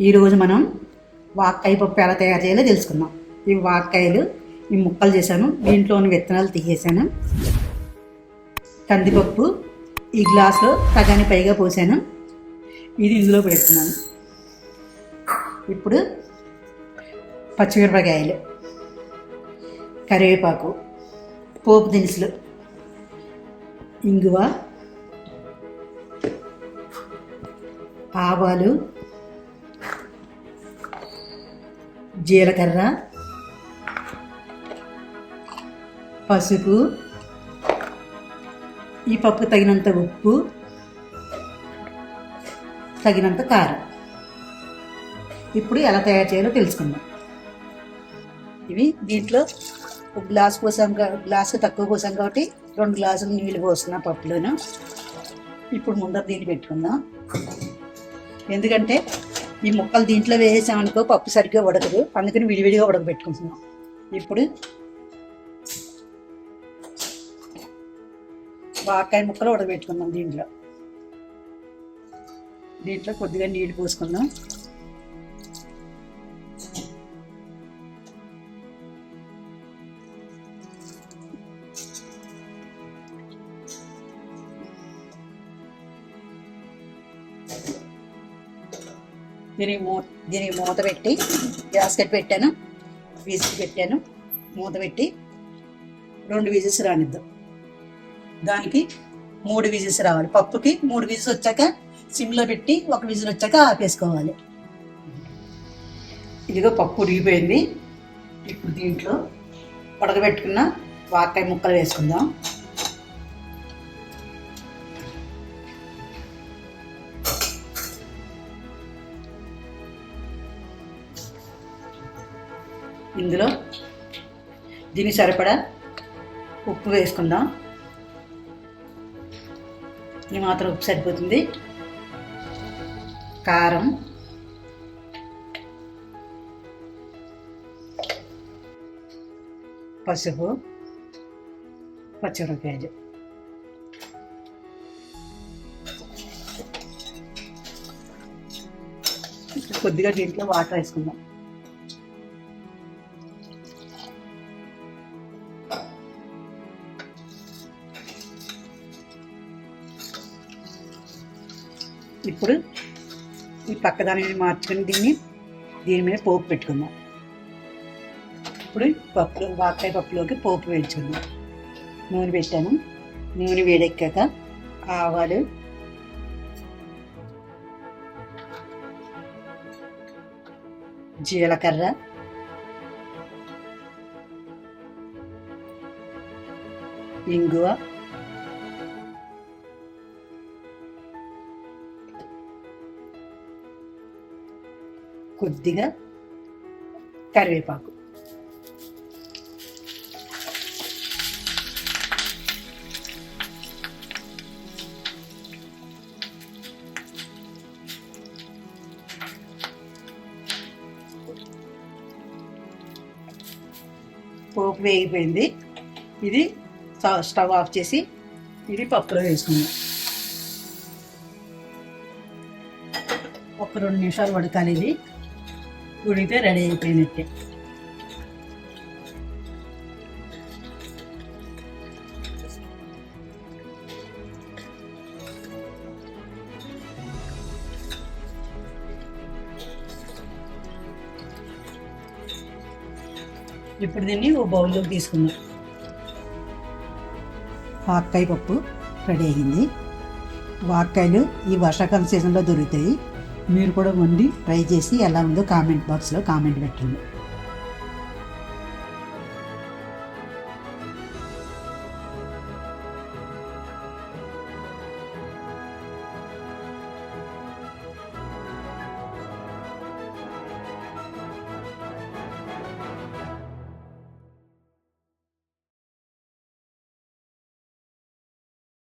ఈరోజు మనం వాక్కాయ పప్పు ఎలా తయారు చేయాలో తెలుసుకుందాం. ఈ వాక్కాయలు ఈ ముక్కలు చేశాను దీంట్లోని విత్తనాలు తీసేసాను కందిపప్పు ఈ గ్లాస్లో సగానికి పైగా పోసాను. ఇది ఇందులో పెడుతున్నాను. ఇప్పుడు పచ్చిమిరపకాయలు కరివేపాకు పోపు దినుసులు ఇంగువ ఆవాలు జీలకర్ర పసుపు ఈ పప్పు తగినంత ఉప్పు తగినంత కారం. ఇప్పుడు ఎలా తయారు చేయాలో తెలుసుకుందాం. ఇవి దీంట్లో ఒక గ్లాస్ పోసాం గ్లాస్ గ్లాసు తక్కువ పోసాం కాబట్టి రెండు గ్లాసులు నీళ్ళు పోస్తున్నా పప్పులోను. ఇప్పుడు ముందర దీన్ని పెట్టుకుందాం. ఎందుకంటే ఈ ముక్కలు దీంట్లో వేసేసామనుకో పప్పు సరిగ్గా ఉడకదు. అందుకని విడివిడిగా ఉడకబెట్టుకుంటున్నాం. ఇప్పుడు వాకాయ ముక్కలు ఉడకబెట్టుకుందాం దీంట్లో. దీంట్లో కొద్దిగా నీళ్ళు పోసుకుందాం. దీనికి మూ దీనికి మూత పెట్టి గ్యాస్కెట్ పెట్టాను. విజిల్ పెట్టాను. మూత పెట్టి రెండు విజిల్స్ రానిద్దాం. దానికి మూడు విజిల్స్ రావాలి. పప్పుకి మూడు విజిల్స్ వచ్చాక సిమ్లో పెట్టి ఒక విజిల్ వచ్చాక ఆపేసుకోవాలి. ఇదిగో పప్పు ఉడిగిపోయింది ఇప్పుడు దీంట్లో ఉడకబెట్టుకున్న వాకాయ ముక్కలు వేసుకుందాం. ఇందులో దీని సరిపడా ఉప్పు వేసుకుందాం. ఈ మాత్రం ఉప్పు సరిపోతుంది. కారం. పసుపు. పచ్చిమిరపకాయలు. కొద్దిగా దీంట్లో వాటర్ వేసుకుందాం. ఇప్పుడు ఈ పక్కదానిని మార్చుకొని దీన్ని దీని మీద పోపు పెట్టుకుందాం. ఇప్పుడు పప్పులో వాకాయ పప్పులోకి పోపు వేయించుకుందాం. నూనె పెట్టాను. నూనె వేడెక్కాక ఆవాలు జీలకర్ర ఇంగువ కొద్దిగా కరివేపాకు. పోపు వేగిపోయింది. ఇది స్టవ్- స్టవ్ ఆఫ్ చేసి ఇది పప్పులో వేసుకుందాం. ఒక రెండు నిమిషాలు ఉడకాలి ఇది. ఉడికితే రెడీ అయిపోయినట్టే. ఇప్పుడు దీన్ని ఓ బౌల్లోకి తీసుకుందాం. వాక్కాయ పప్పు రెడీ అయ్యింది వాక్కాయలు ఈ వర్షాకాలం సీజన్లో దొరుకుతాయి. మీరు కూడా వండి ట్రై చేసి ఎలా ఉందో కామెంట్ బాక్స్లో కామెంట్ పెట్టండి.